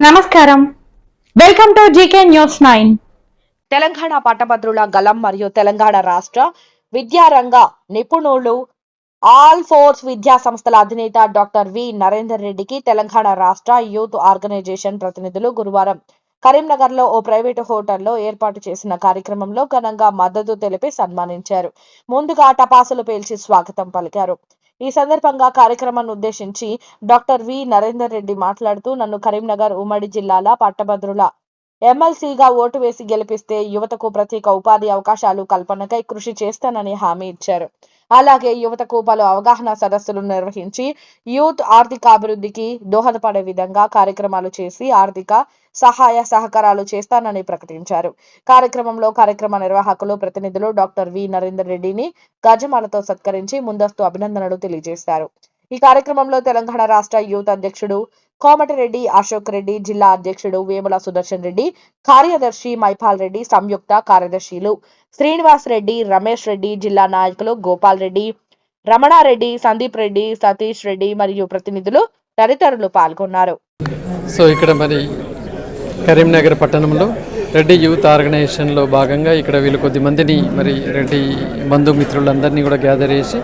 నమస్కారం. Welcome to GK news nine Telangana పట్టభద్రుల గలం మరియు తెలంగాణ రాష్ట్ర విద్యారంగ నిపుణులు ఆల్ ఫోర్స్ విద్యా సంస్థల అధినేత డాక్టర్ వి నరేందర్ రెడ్డికి తెలంగాణ రాష్ట్ర యూత్ ఆర్గనైజేషన్ ప్రతినిధులు గురువారం కరీంనగర్లో ఓ ప్రైవేటు హోటల్లో ఏర్పాటు చేసిన కార్యక్రమంలో ఘనంగా మద్దతు తెలిపి సన్మానించారు. ముందుగా టపాసులు పేల్చి స్వాగతం పలికారు. ఈ సందర్భంగా కార్యక్రమాన్ని ఉద్దేశించి డాక్టర్ వి నరేందర్ రెడ్డి మాట్లాడుతూ నన్ను కరీంనగర్ ఉమ్మడి జిల్లాల పట్టభద్రుల ఎమ్మెల్సీగా ఓటు వేసి గెలిపిస్తే యువతకు ప్రత్యేక ఉపాధి అవకాశాలు కల్పనకై కృషి చేస్తానని హామీ ఇచ్చారు. అలాగే యువతకు పలు అవగాహన సదస్సులు నిర్వహించి యూత్ ఆర్థిక అభివృద్ధికి దోహదపడే విధంగా కార్యక్రమాలు చేసి ఆర్థిక సహాయ సహకారాలు చేస్తానని ప్రకటించారు. కార్యక్రమంలో కార్యక్రమ నిర్వాహకులు ప్రతినిధులు డాక్టర్ వి. నరేందర్ రెడ్డిని గజమాలతో సత్కరించి ముందస్తు అభినందనలు తెలియజేశారు. ఈ కార్యక్రమంలో తెలంగాణ రాష్ట్ర యూత్ అధ్యక్షుడు కోమటిరెడ్డి అశోక్ రెడ్డి జిల్లా అధ్యక్షుడు వేముల సుదర్శన్ రెడ్డి కార్యదర్శి మైపాల్ రెడ్డి సంయుక్త కార్యదర్శిలు శ్రీనివాస్ రెడ్డి రమేష్ రెడ్డి జిల్లా నాయకులు గోపాల్ రెడ్డి రమణారెడ్డి సందీప్ రెడ్డి సతీష్ రెడ్డి మరియు ప్రతినిధులు తదితరులు పాల్గొన్నారు. సో ఇక్కడ మరి కరీంనగర్ పట్టణంలో రెడ్డి యూత్ ఆర్గనైజేషన్లో భాగంగా ఇక్కడ వీళ్ళు కొద్ది మందిని మరి రెడ్డి బంధుమిత్రులందరినీ కూడా గ్యాదర్ చేసి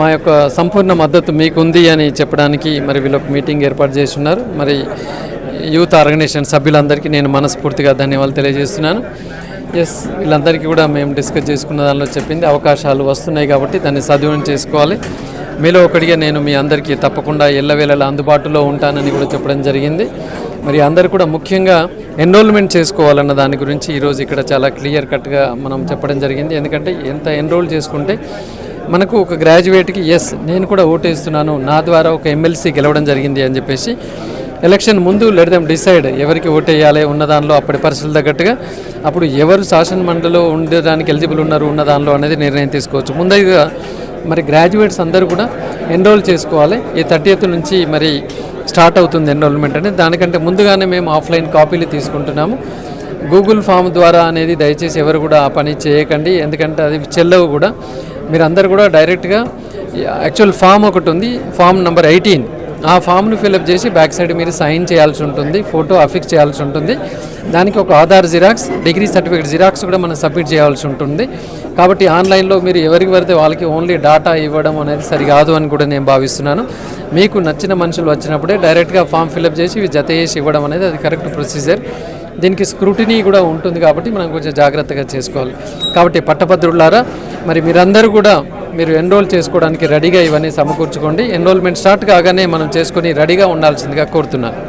మా యొక్క సంపూర్ణ మద్దతు మీకుంది అని చెప్పడానికి మరి వీళ్ళు ఒక మీటింగ్ ఏర్పాటు చేస్తున్నారు. మరి యూత్ ఆర్గనైజేషన్ సభ్యులందరికీ నేను మనస్ఫూర్తిగా ధన్యవాదాలు తెలియజేస్తున్నాను. ఎస్ వీళ్ళందరికీ కూడా మేము డిస్కస్ చేసుకున్న దానిలో చెప్పింది అవకాశాలు వస్తున్నాయి కాబట్టి దాన్ని సద్వినియోగం చేసుకోవాలి. మీలో ఒకటిగా నేను మీ అందరికీ తప్పకుండా ఎల్లవేళలా అందుబాటులో ఉంటానని కూడా చెప్పడం జరిగింది. మరి అందరు కూడా ముఖ్యంగా ఎన్రోల్మెంట్ చేసుకోవాలన్న దాని గురించి ఈరోజు ఇక్కడ చాలా క్లియర్ కట్గా మనం చెప్పడం జరిగింది. ఎందుకంటే ఎంత ఎన్రోల్ చేసుకుంటే మనకు ఒక గ్రాడ్యుయేట్కి ఎస్ నేను కూడా ఓటేస్తున్నాను నా ద్వారా ఒక ఎమ్మెల్సీ గెలవడం జరిగింది అని చెప్పేసి ఎలక్షన్ ముందు లెట్ డిసైడ్ ఎవరికి ఓటేయాలి ఉన్న దానిలో అప్పటి పరిస్థితులు తగ్గట్టుగా అప్పుడు ఎవరు శాసన మండలిలో ఉండడానికి ఎలిజిబుల్ ఉన్నారు ఉన్న దానిలో అనేది నిర్ణయం తీసుకోవచ్చు. ముందుగా మరి గ్రాడ్యుయేట్స్ అందరూ కూడా ఎన్రోల్ చేసుకోవాలి. ఈ థర్టీ నుంచి మరి స్టార్ట్ అవుతుంది ఎన్రోల్మెంట్ అనేది. దానికంటే ముందుగానే మేము ఆఫ్లైన్ కాపీలు తీసుకుంటున్నాము. గూగుల్ ఫామ్ ద్వారా అనేది దయచేసి ఎవరు కూడా ఆ పని చేయకండి. ఎందుకంటే అది చెల్లవు కూడా. మీరు అందరు కూడా డైరెక్ట్గా యాక్చువల్ ఫామ్ ఒకటి ఉంది ఫామ్ నెంబర్ ఎయిటీన్. ఆ ఫామ్ను ఫిల్అప్ చేసి బ్యాక్ సైడ్ మీరు సైన్ చేయాల్సి ఉంటుంది ఫోటో అఫిక్స్ చేయాల్సి ఉంటుంది. దానికి ఒక Aadhaar xerox degree certificate xerox కూడా మనం సబ్మిట్ చేయాల్సి ఉంటుంది. కాబట్టి ఆన్లైన్లో మీరు ఎవరికి పడితే వాళ్ళకి ఓన్లీ డాటా ఇవ్వడం అనేది సరికాదు అని కూడా నేను భావిస్తున్నాను. మీకు నచ్చిన మనుషులు వచ్చినప్పుడే డైరెక్ట్గా ఫామ్ ఫిల్అప్ చేసి ఇవి జత చేసి ఇవ్వడం అనేది అది కరెక్ట్ ప్రొసీజర్. దీనికి స్క్రూటినీ కూడా ఉంటుంది కాబట్టి మనం కొంచెం జాగ్రత్తగా చేసుకోవాలి. కాబట్టి పట్టభద్రులారా మరి మీరందరూ కూడా మీరు ఎన్రోల్ చేసుకోవడానికి రెడీగా ఇవన్నీ సమకూర్చుకోండి. ఎన్రోల్మెంట్ స్టార్ట్ కాగానే మనం చేసుకొని రెడీగా ఉండాల్సిందిగా కోరుతున్నాను.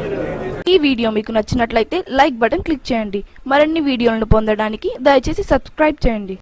ఈ వీడియో మీకు నచ్చినట్లయితే లైక్ బటన్ క్లిక్ చేయండి. మరిన్ని వీడియోలను పొందడానికి దయచేసి సబ్స్క్రైబ్ చేయండి.